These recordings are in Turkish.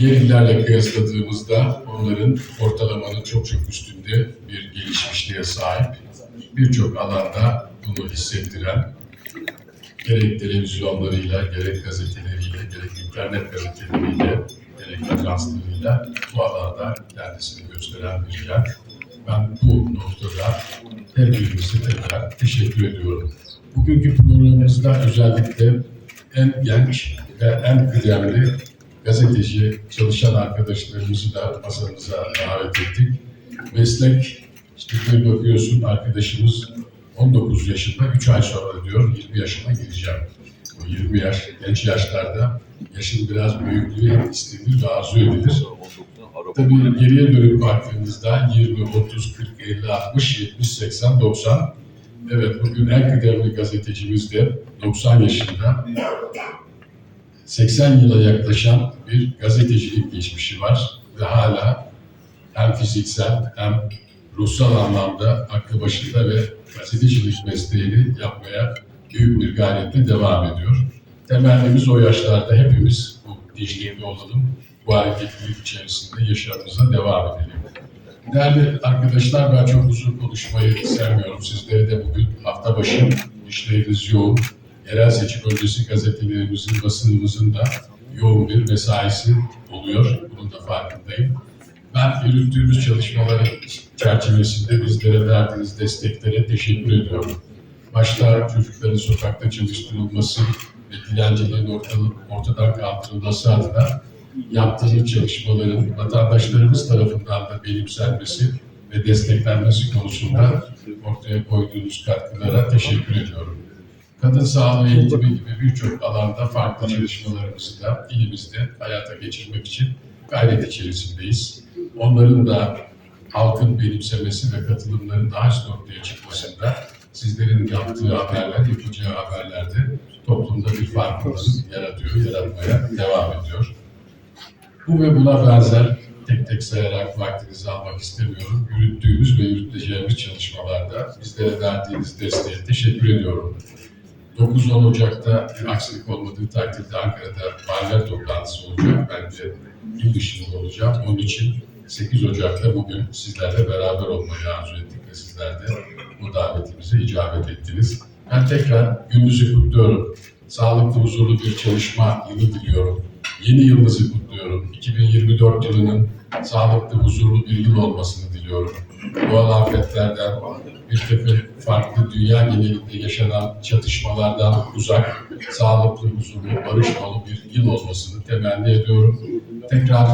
diğer illerle kıyasladığımızda onların ortalamanın çok çok üstünde bir gelişmişliğe sahip. Birçok alanda bunu hissettiren gerek televizyonlarıyla, gerek gazeteleriyle, gerek internet gazeteleriyle, gerek ajanslarıyla bu alanda kendisini gösteren bir yer. Ben bu noktada her birimize tekrar teşekkür ediyorum. Bugünkü programımızda özellikle en genç ve en kıdemli gazeteci çalışan arkadaşlarımızı da masamıza davet ettik. Meslek, işte bir bakıyorsun arkadaşımız 19 yaşında 3 ay sonra diyor 20 yaşına gireceğim. O 20 yaş, genç yaşlarda yaşın biraz büyüklüğü istenir ve arzu edilir. Tabii geriye dönüp baktığımızda 20, 30, 40, 50, 60, 70, 80, 90. Evet bugün en kıdemli gazetecimiz de 90 yaşında 80 yıla yaklaşan bir gazetecilik geçmişi var ve hala hem fiziksel hem ruhsal anlamda aklı başında ve gazetecilik mesleğini yapmaya büyük bir gayretle devam ediyor. Temennimiz o yaşlarda hepimiz bu dinçlikte olalım, bu hareketlilik içerisinde yaşamımıza devam edelim. Değerli arkadaşlar ben çok uzun konuşmayı sevmiyorum. Sizlere de bugün hafta başı işleriniz yoğun. Yerel seçim öncesi gazetelerimizin, basınımızın da yoğun bir mesaisi oluyor. Bunun da farkındayım. Ben yürüttüğümüz çalışmaların çerçevesinde bizlere verdiğiniz desteklere teşekkür ediyorum. Başta çocukların sokakta çalıştırılması ve dilenciliğin ortadan, ortadan kaldırılması adına yaptığınız çalışmaların vatandaşlarımız tarafından da benimsenmesi ve desteklenmesi konusunda ortaya koyduğunuz katkılara teşekkür ediyorum. Kadın sağlığı eğitimi gibi birçok alanda farklı çalışmalarımızı da ilimizde hayata geçirmek için gayret içerisindeyiz. Onların da halkın benimsemesi ve katılımların daha üst noktaya çıkmasında sizlerin yaptığı haberler, yapacağı haberlerde toplumda bir farkındalık yaratıyor, yaratmaya devam ediyor. Bu ve buna benzer tek tek sayarak vaktinizi almak istemiyorum. Yürüttüğümüz ve yürüteceğimiz çalışmalarda bizlere verdiğiniz desteğe teşekkür ediyorum. 9-10 Ocak'ta bir aksilik olmadığı takdirde Ankara'da valiler toplantısı olacak. Ben de il dışında olacağım. Onun için 8 Ocak'ta bugün sizlerle beraber olmayı arzu ettik ve sizler de bu davetimize icabet ettiniz. Ben tekrar gününüzü kutluyorum. Sağlıklı, huzurlu bir çalışma yılı diliyorum. Yeni yılınızı kutluyorum. 2024 yılının sağlıklı, huzurlu bir yıl olmasını diliyorum. Doğal afetlerden, bir takım farklı dünya genelinde yaşanan çatışmalardan uzak, sağlıklı, huzurlu, barış dolu bir yıl olmasını temenni ediyorum. Tekrar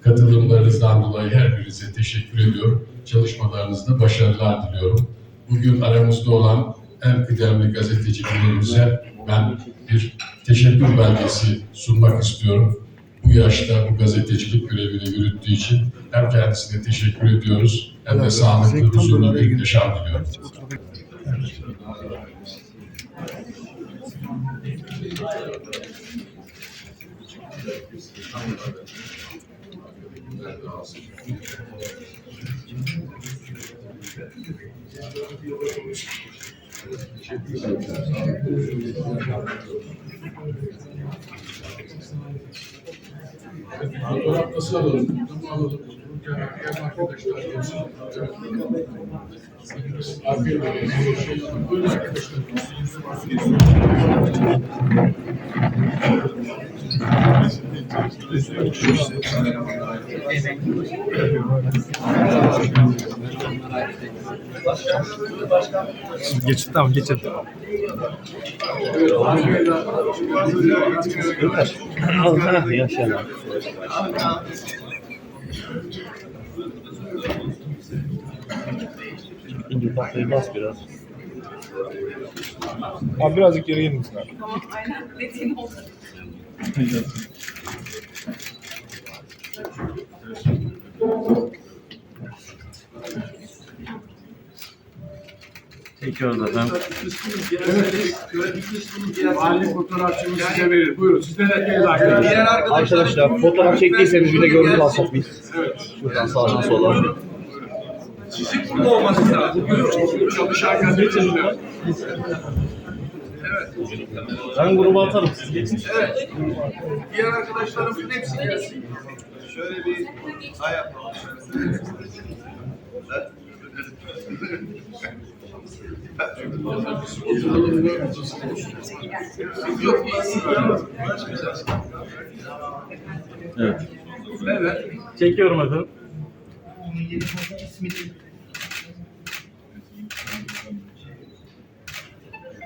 katılımlarınızdan dolayı her birinize teşekkür ediyorum. Çalışmalarınızda başarılar diliyorum. Bugün aramızda olan en kıdemli gazetecilerimize ben bir teşekkür belgesi sunmak istiyorum. Bu yaşta bu gazetecilik görevini yürüttüğü için hem kendisine teşekkür ediyoruz hem de sağlıklı, huzurlu bir yaşam diliyorum. Fotoğraf nasıl alalım? Tamam alalım. Diğer arkadaşlar gelsin. Afiyet olsun. Buyurun arkadaşlar. Geçin tamam geçin. Yaşa İnce tahtayı bas biraz. Abi birazcık geri gelir misin abi? Oldu. Çekiyoruz zaten. Mahalle fotoğrafçımız size verir. Buyurun sizlere gelin arkadaşlar. Arkadaşlar fotoğraf çektiyseniz bir de görüntü alsak biz. Şuradan sağdan sola. Sizin burada olması lazım. Buyurun çalışan gazeteciler. Ben gruba atarım. Siz geçin. Evet. Diğer arkadaşlarımızın hepsi gelsin. Şöyle bir ay yapalım. Yok, Evet. Evet. Çekiyorum efendim.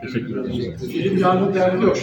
Teşekkür ederim. Film yangın derdi yok.